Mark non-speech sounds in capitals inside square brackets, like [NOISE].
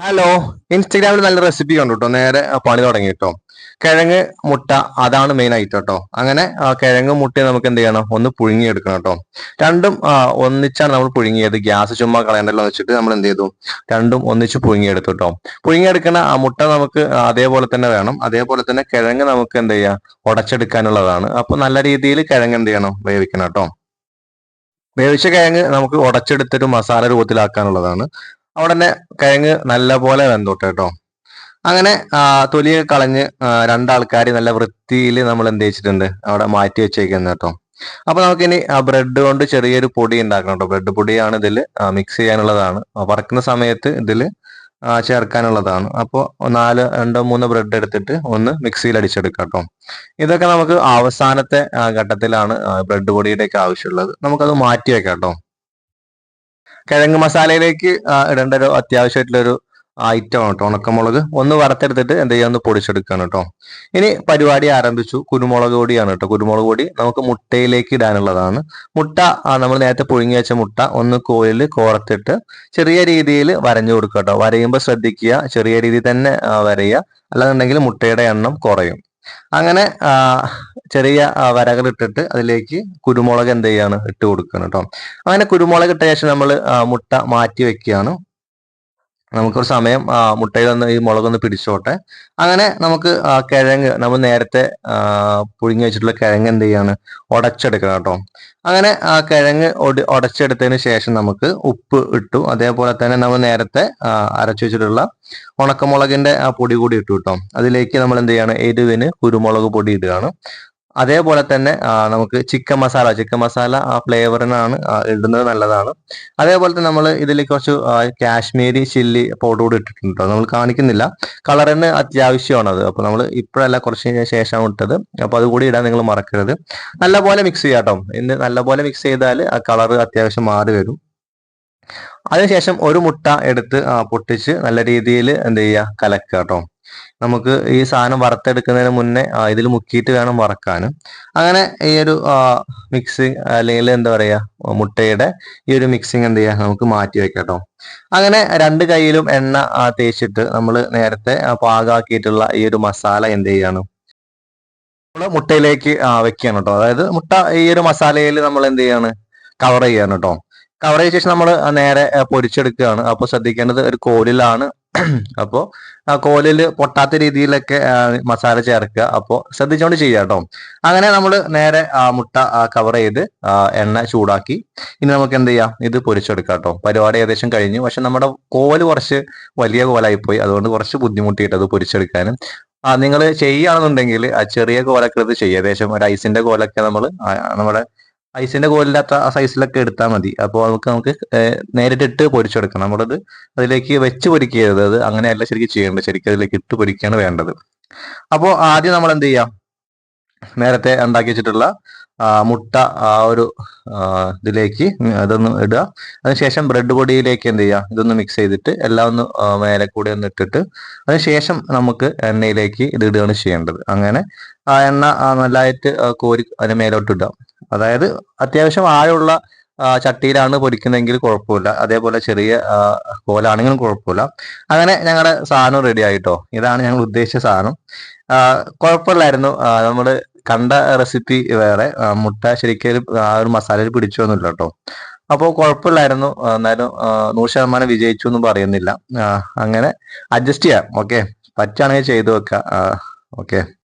Hello ഇൻസ്റ്റഗ്രാമിൽ നല്ല recipe കണ്ടു കേട്ടോ നേരെ പണി തുടങ്ങി കേട്ടോ കിഴങ്ങ് മുട്ട അതാണ് മെയിൻ ആയിട്ട് കേട്ടോ അങ്ങനെ കിഴങ്ങ് മുട്ട നമുക്ക് എന്ത് ചെയ്യണം? ഒന്ന് പുഴുങ്ങിയെടുക്കണം കേട്ടോ രണ്ടും ഒന്നിച്ചാണ് നമ്മൾ പുഴുങ്ങിയത്. ഗ്യാസ് ചുമ്മാ കളയണ്ടല്ലോ വെച്ചിട്ട് നമ്മൾ എന്ത് ചെയ്തു? രണ്ടും ഒന്നിച്ച് പുഴുങ്ങിയെടുത്തു കേട്ടോ പുഴുങ്ങിയെടുക്കുന്ന ആ മുട്ട നമുക്ക് അതേപോലെ തന്നെ വേണം. അതേപോലെ തന്നെ കിഴങ്ങ് നമുക്ക് എന്ത് ചെയ്യാം? ഉടച്ചെടുക്കാനുള്ളതാണ്. അപ്പൊ നല്ല രീതിയിൽ കിഴങ്ങ് എന്ത് ചെയ്യണം? വേവിക്കണം കേട്ടോ വേവിച്ച കിഴങ്ങ് നമുക്ക് ഉടച്ചെടുത്തൊരു മസാല രൂപത്തിലാക്കാനുള്ളതാണ്. അവിടെ തന്നെ കിഴങ്ങ് നല്ലപോലെ വെന്തോട്ടെ കേട്ടോ. അങ്ങനെ തൊലി കളഞ്ഞ് രണ്ടാൾക്കാർ നല്ല വൃത്തിയിൽ നമ്മൾ എന്ത് വെച്ചിട്ടുണ്ട് അവിടെ മാറ്റി വെച്ചേക്കുന്നത് കേട്ടോ. അപ്പൊ നമുക്കിനി ബ്രെഡ് കൊണ്ട് ചെറിയൊരു പൊടി ഉണ്ടാക്കണം കേട്ടോ. ബ്രെഡ് പൊടിയാണ് ഇതിൽ മിക്സ് ചെയ്യാനുള്ളതാണ്. വറക്കുന്ന സമയത്ത് ഇതിൽ ചേർക്കാനുള്ളതാണ്. അപ്പോൾ നാല് രണ്ടോ മൂന്നോ ബ്രെഡ് എടുത്തിട്ട് ഒന്ന് മിക്സിയിൽ അടിച്ചെടുക്കാം കേട്ടോ. ഇതൊക്കെ നമുക്ക് അവസാനത്തെ ഘട്ടത്തിലാണ് ബ്രെഡ് പൊടിയുടെ ഒക്കെ ആവശ്യമുള്ളത്. നമുക്കത് മാറ്റി വെക്കാം കേട്ടോ. കിഴങ്ങ് മസാലയിലേക്ക് ഇടേണ്ട ഒരു അത്യാവശ്യമായിട്ടുള്ള ഒരു ഐറ്റം കേട്ടോ. ഉണക്കമുളക്. ഒന്ന് വറുത്തെടുത്തിട്ട് എന്ത് ചെയ്യാം? ഒന്ന് പൊടിച്ചെടുക്കാണ് കേട്ടോ. ഇനി പരിപാടി ആരംഭിച്ചു. കുരുമുളക് പൊടിയാണ് കേട്ടോ. കുരുമുളക് പൊടി നമുക്ക് മുട്ടയിലേക്ക് ഇടാനുള്ളതാണ്. മുട്ട നമ്മൾ നേരത്തെ പുഴുങ്ങി വെച്ച മുട്ട ഒന്ന് കോലിൽ കോർത്തിട്ട് ചെറിയ രീതിയിൽ വരഞ്ഞു കൊടുക്കുക കേട്ടോ. വരയുമ്പോൾ ശ്രദ്ധിക്കുക. ചെറിയ രീതിയിൽ തന്നെ വരയുക. അല്ലാന്നുണ്ടെങ്കിൽ മുട്ടയുടെ എണ്ണം കുറയും. അങ്ങനെ ചെറിയ വരകൾ ഇട്ടിട്ട് അതിലേക്ക് കുരുമുളക് എന്ത് ചെയ്യാണ്? ഇട്ട് കൊടുക്കണം കേട്ടോ. അങ്ങനെ കുരുമുളക് ഇട്ട ശേഷം നമ്മൾ മുട്ട മാറ്റി വെക്കുകയാണ്. നമുക്കൊരു സമയം ഒന്ന് ഈ മുളകൊന്ന് പിടിച്ചോട്ടെ. അങ്ങനെ നമുക്ക് കിഴങ്ങ് നമ്മൾ നേരത്തെ പുഴുങ്ങി വെച്ചിട്ടുള്ള കിഴങ്ങ് എന്ത് ചെയ്യാണ്? ഉടച്ചെടുക്കണം കേട്ടോ. അങ്ങനെ ആ കിഴങ്ങ് ഒടി ഉടച്ചെടുത്തതിന് ശേഷം നമുക്ക് ഉപ്പ് ഇട്ടു. അതേപോലെ തന്നെ നമ്മൾ നേരത്തെ അരച്ചു വെച്ചിട്ടുള്ള ഉണക്കമുളകിന്റെ ആ പൊടി കൂടി ഇട്ടു കേട്ടോ. അതിലേക്ക് നമ്മൾ എന്ത് ചെയ്യാണ്? എരിവിന് കുരുമുളക് പൊടി ഇടുകയാണ്. അതേപോലെ തന്നെ നമുക്ക് ചിക്കൻ മസാല ചിക്കൻ മസാല ആ ഫ്ലേവറിനാണ് ഇടുന്നത് നല്ലതാണ്. അതേപോലെ തന്നെ നമ്മൾ ഇതിലേക്ക് കുറച്ച് കാശ്മീരി ചില്ലി പൗഡർ കൂടി ഇട്ടിട്ടുണ്ട് നമ്മൾ കാണിക്കുന്നില്ല. കളറിന് അത്യാവശ്യമാണ് അത് നമ്മൾ ഇപ്പോഴല്ല കുറച്ച് ശേഷമാണ് ഇട്ടത്. അപ്പൊ അതുകൂടി ഇടാൻ നിങ്ങൾ മറക്കരുത്. നല്ലപോലെ മിക്സ് ചെയ്യാം കേട്ടോ. ഇന്ന് നല്ലപോലെ മിക്സ് ചെയ്താൽ ആ കളർ അത്യാവശ്യം മാറി വരും. അതിനുശേഷം ഒരു മുട്ട എടുത്ത് പൊട്ടിച്ച് നല്ല രീതിയിൽ എന്ത് ചെയ്യുക? കലക്കുക കേട്ടോ. നമുക്ക് ഈ സാധനം വറുത്തെടുക്കുന്നതിന് മുന്നേ ഇതിൽ മുക്കിയിട്ട് വേണം വറക്കാനും. അങ്ങനെ ഈ ഒരു മിക്സിങ് അല്ലെങ്കിൽ എന്താ പറയാ മുട്ടയുടെ ഈ ഒരു മിക്സിങ് എന്ത് ചെയ്യാം നമുക്ക് മാറ്റി വെക്കാം അങ്ങനെ രണ്ട് കൈയിലും എണ്ണ തേച്ചിട്ട് നമ്മൾ നേരത്തെ പാകാക്കിയിട്ടുള്ള ഈ ഒരു മസാല എന്ത് ചെയ്യാണ് നമ്മൾ മുട്ടയിലേക്ക് വെക്കുകയാണ് കേട്ടോ അതായത് മുട്ട ഈ ഒരു മസാലയിൽ നമ്മൾ എന്ത് ചെയ്യാണ് കവർ ചെയ്യാണ് കേട്ടോ കവർ ചെയ്ത ശേഷം നമ്മൾ നേരെ പൊരിച്ചെടുക്കുകയാണ്. അപ്പോൾ ശ്രദ്ധിക്കേണ്ടത് ഒരു കോലിലാണ് [CLEARS THROAT] അപ്പോൾ കോലിൽ പൊട്ടാത്ത രീതിയിലൊക്കെ മസാല ചേർക്കുക. അപ്പോ ശ്രദ്ധിച്ചുകൊണ്ട് ചെയ്യുക കേട്ടോ. അങ്ങനെ നമ്മൾ നേരെ മുട്ട കവർ ചെയ്ത് എണ്ണ ചൂടാക്കി. ഇനി നമുക്ക് എന്ത് ചെയ്യാം? ഇത് പൊരിച്ചെടുക്കാം കേട്ടോ. പരിപാടി ഏകദേശം കഴിഞ്ഞു. പക്ഷെ നമ്മുടെ കോൽ കുറച്ച് വലിയ കോലായി പോയി അതുകൊണ്ട് കുറച്ച് ബുദ്ധിമുട്ടിയിട്ട് അത് പൊരിച്ചെടുക്കാനും. നിങ്ങൾ ചെയ്യുകയാണെന്നുണ്ടെങ്കിൽ ആ ചെറിയ കോലൊക്കെ എടുത്ത് ചെയ്യുക. ഏകദേശം ഒരു ഐസിന്റെ കോലൊക്കെ നമ്മൾ നമ്മുടെ ഐസിന്റെ കോലില്ലാത്ത ആ സൈസിലൊക്കെ എടുത്താൽ മതി. അപ്പോൾ നമുക്ക് നമുക്ക് നേരിട്ടിട്ട് പൊരിച്ചെടുക്കണം നമ്മളത് അതിലേക്ക് വെച്ച് പൊരിക്കരുത് അത് അങ്ങനെയല്ല ശരിക്കും ചെയ്യേണ്ടത്. ശരിക്കും അതിലേക്ക് ഇട്ട് പൊരിക്കുകയാണ് വേണ്ടത്. അപ്പോൾ ആദ്യം നമ്മൾ എന്ത് ചെയ്യാം? നേരത്തെ ഉണ്ടാക്കി വെച്ചിട്ടുള്ള മുട്ട ആ ഒരു ഇതിലേക്ക് അതൊന്ന് ഇടുക. അതിനുശേഷം ബ്രെഡ് പൊടിയിലേക്ക് എന്ത് ചെയ്യുക ഇതൊന്ന് മിക്സ് ചെയ്തിട്ട് എല്ലാം ഒന്ന് മേലെ കൂടെ ഒന്ന് ഇട്ടിട്ട് അതിനുശേഷം നമുക്ക് എണ്ണയിലേക്ക് ഇത് ഇടുകയാണ് ചെയ്യേണ്ടത്. അങ്ങനെ ആ എണ്ണ നല്ലതായിട്ട് കോരി അതിന് മേലോട്ട് ഇടുക. അതായത് അത്യാവശ്യം ആഴമുള്ള ചട്ടിയിലാണ് പൊരിക്കുന്നതെങ്കിൽ കുഴപ്പമില്ല. അതേപോലെ ചെറിയ കോലാണെങ്കിലും കുഴപ്പമില്ല. അങ്ങനെ ഞങ്ങളുടെ സാധനം റെഡി ആയിട്ടോ? ഇതാണ് ഞങ്ങൾ ഉദ്ദേശിച്ച സാധനം. കുഴപ്പമില്ലായിരുന്നു. നമ്മൾ കണ്ട റെസിപ്പി വേറെ. മുട്ട ശരിക്കും ആ ഒരു മസാലയിൽ പിടിച്ചൊന്നുമില്ല കേട്ടോ അപ്പോൾ കുഴപ്പമില്ലായിരുന്നു. എന്നാലും നൂറ് ശതമാനം വിജയിച്ചു എന്ന് പറയുന്നില്ല. അങ്ങനെ അഡ്ജസ്റ്റ് ചെയ്യാം. ഓക്കെ പറ്റുകയാണെങ്കിൽ ചെയ്തു വെക്കാം. ഓക്കെ